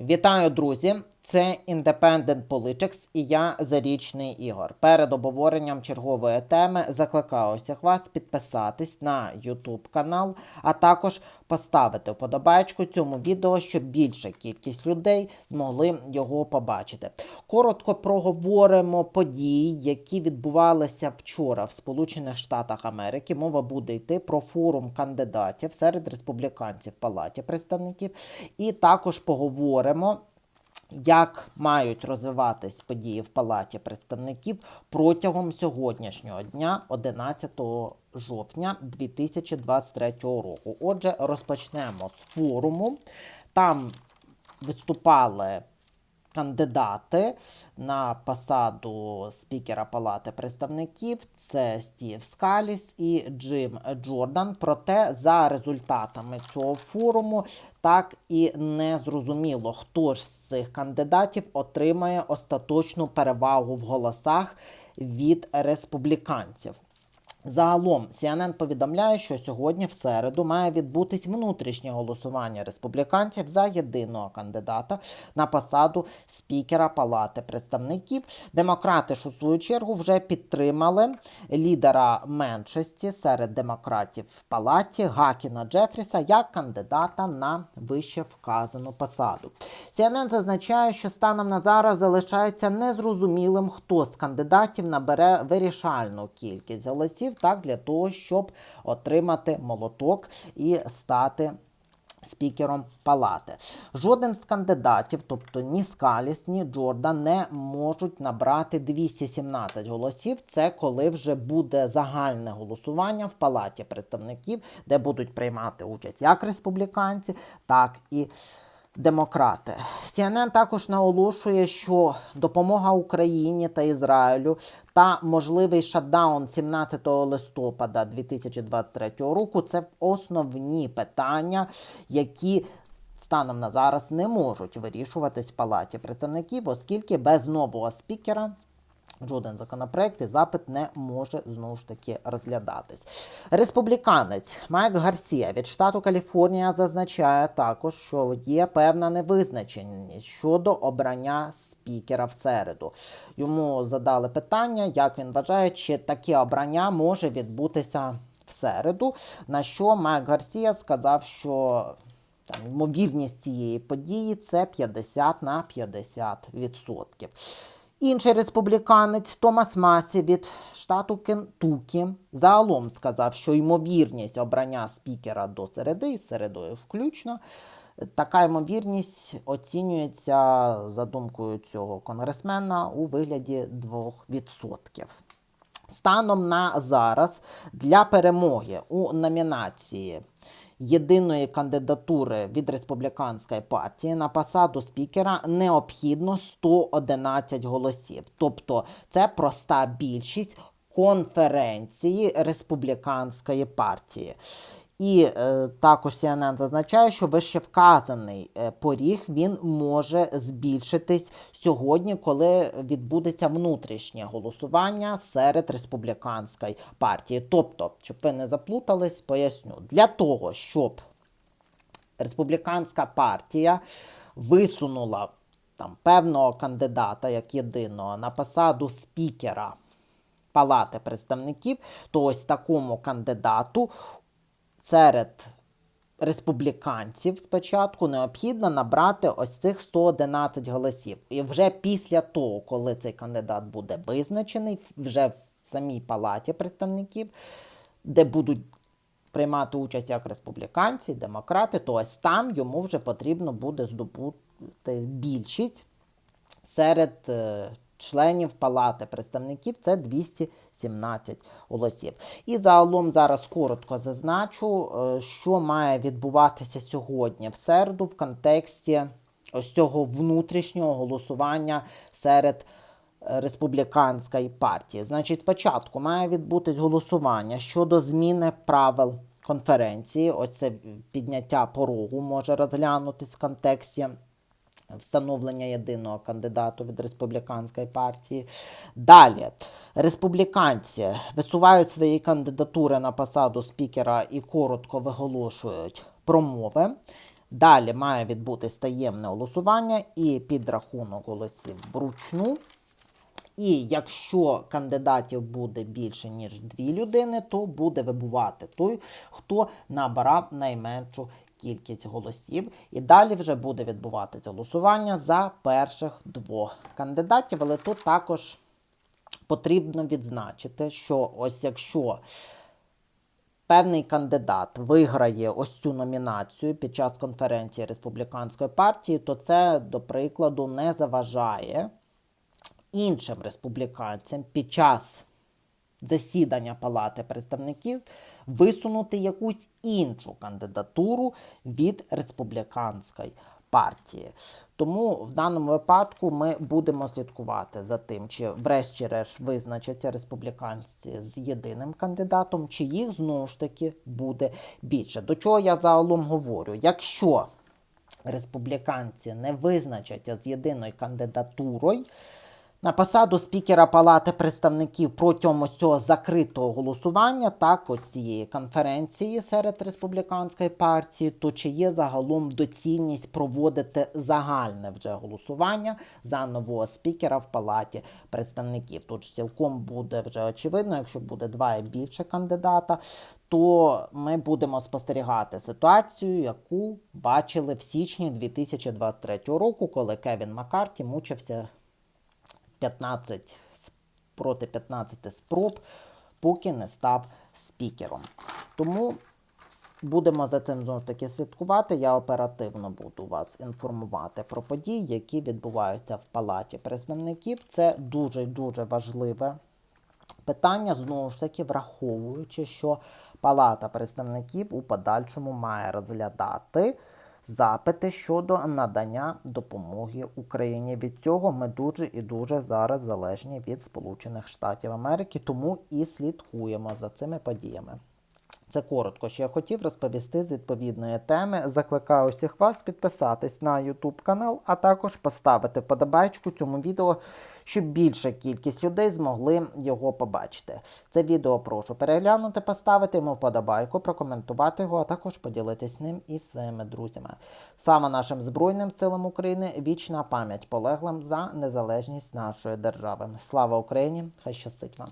Вітаю, друзі! Це Independent Politics і я Зарічний Ігор. Перед обговоренням чергової теми закликаю всіх вас підписатись на YouTube канал, а також поставити вподобайку цьому відео, щоб більша кількість людей змогли його побачити. Коротко проговоримо події, які відбувалися вчора в Сполучених Штатах Америки. Мова буде йти про форум кандидатів серед республіканців Палаті представників, і також поговоримо як мають розвиватись події в Палаті представників протягом сьогоднішнього дня, 11 жовтня 2023 року. Отже, розпочнемо з форуму. Там виступали кандидати на посаду спікера Палати представників це Стів Скаліс і Джим Джордан. Проте за результатами цього форуму так і не зрозуміло, хто ж з цих кандидатів отримає остаточну перевагу в голосах від республіканців. Загалом CNN повідомляє, що сьогодні в середу має відбутись внутрішнє голосування республіканців за єдиного кандидата на посаду спікера Палати представників. Демократи ж у свою чергу вже підтримали лідера меншості серед демократів в палаті Гакіна Джефріса як кандидата на вище вказану посаду. CNN зазначає, що станом на зараз залишається незрозумілим, хто з кандидатів набере вирішальну кількість голосів так для того, щоб отримати молоток і стати. Спікером палати. Жоден з кандидатів, тобто ні Скаліс, ні Джордан, не можуть набрати 217 голосів. Це коли вже буде загальне голосування в палаті представників, де будуть приймати участь як республіканці, так і демократи. CNN також наголошує, що допомога Україні та Ізраїлю та можливий шатдаун 17 листопада 2023 року це основні питання, які станом на зараз не можуть вирішуватись в палаті представників, оскільки без нового спікера. Жоден законопроект і запит не може знову ж таки розглядатись. Республіканець Майк Гарсія від штату Каліфорнія зазначає також, що є певна невизначеність щодо обрання спікера в середу. Йому задали питання, як він вважає, чи таке обрання може відбутися в середу. На що Майк Гарсія сказав, що там, ймовірність цієї події це 50 на 50%. Інший республіканець Томас Масі від штату Кентукі загалом сказав, що ймовірність обрання спікера до середи, з середою включно, така ймовірність оцінюється за думкою цього конгресмена у вигляді 2%. Станом на зараз для перемоги у номінації єдиної кандидатури від республіканської партії на посаду спікера необхідно 111 голосів. Тобто це проста більшість конференції республіканської партії. І е, також CNN зазначає, що вище вказаний е, поріг він може збільшитись сьогодні, коли відбудеться внутрішнє голосування серед республіканської партії. Тобто, щоб ви не заплутались, поясню, для того, щоб республіканська партія висунула там певного кандидата як єдиного на посаду спікера. Палати представників, то ось такому кандидату серед республіканців спочатку необхідно набрати ось цих 111 голосів. І вже після того, коли цей кандидат буде визначений, вже в самій палаті представників, де будуть приймати участь як республіканці, демократи, то ось там йому вже потрібно буде здобути більшість серед е, членів Палати представників це 217 голосів. І загалом зараз коротко зазначу, е, що має відбуватися сьогодні в середу в контексті ось цього внутрішнього голосування серед е, республіканської партії. Значить, спочатку має відбутись голосування щодо зміни правил конференції. Ось це підняття порогу може розглянутись в контексті встановлення єдиного кандидату від республіканської партії. Далі республіканці висувають свої кандидатури на посаду спікера і коротко виголошують промови. Далі має відбутись таємне голосування і підрахунок голосів вручну. І якщо кандидатів буде більше, ніж дві людини, то буде вибувати той, хто набирав найменшу кількість голосів. І далі вже буде відбуватися голосування за перших двох кандидатів. Але тут також потрібно відзначити, що ось якщо певний кандидат виграє ось цю номінацію під час конференції республіканської партії, то це, до прикладу, не заважає іншим республіканцям під час засідання Палати представників висунути якусь іншу кандидатуру від республіканської партії. Тому в даному випадку ми будемо слідкувати за тим, чи врешті-решт визначаться республіканці з єдиним кандидатом, чи їх знову ж таки буде більше. До чого я загалом говорю? Якщо республіканці не визначаться з єдиною кандидатурою, на посаду спікера Палати представників протягом цього закритого голосування, так, ось цієї конференції серед республіканської партії, то чи є загалом доцільність проводити загальне вже голосування за нового спікера в Палаті представників? Тут цілком буде вже очевидно, якщо буде два і більше кандидата, то ми будемо спостерігати ситуацію, яку бачили в січні 2023 року, коли Кевін Маккарті мучився 15 проти 15 спроб, поки не став спікером. Тому будемо за цим знову ж таки слідкувати. Я оперативно буду вас інформувати про події, які відбуваються в Палаті представників. Це дуже дуже важливе питання, знову ж таки, враховуючи, що Палата представників у подальшому має розглядати запити щодо надання допомоги Україні. Від цього ми дуже і дуже зараз залежні від Сполучених Штатів Америки, тому і слідкуємо за цими подіями. Це коротко, що я хотів розповісти з відповідної теми. Закликаю всіх вас підписатись на YouTube канал, а також поставити подобайку цьому відео, щоб більша кількість людей змогли його побачити. Це відео прошу переглянути, поставити йому вподобайку, прокоментувати його, а також поділитись ним із своїми друзями. Саме нашим Збройним силам України вічна пам'ять полеглим за незалежність нашої держави. Слава Україні! Хай щастить вам!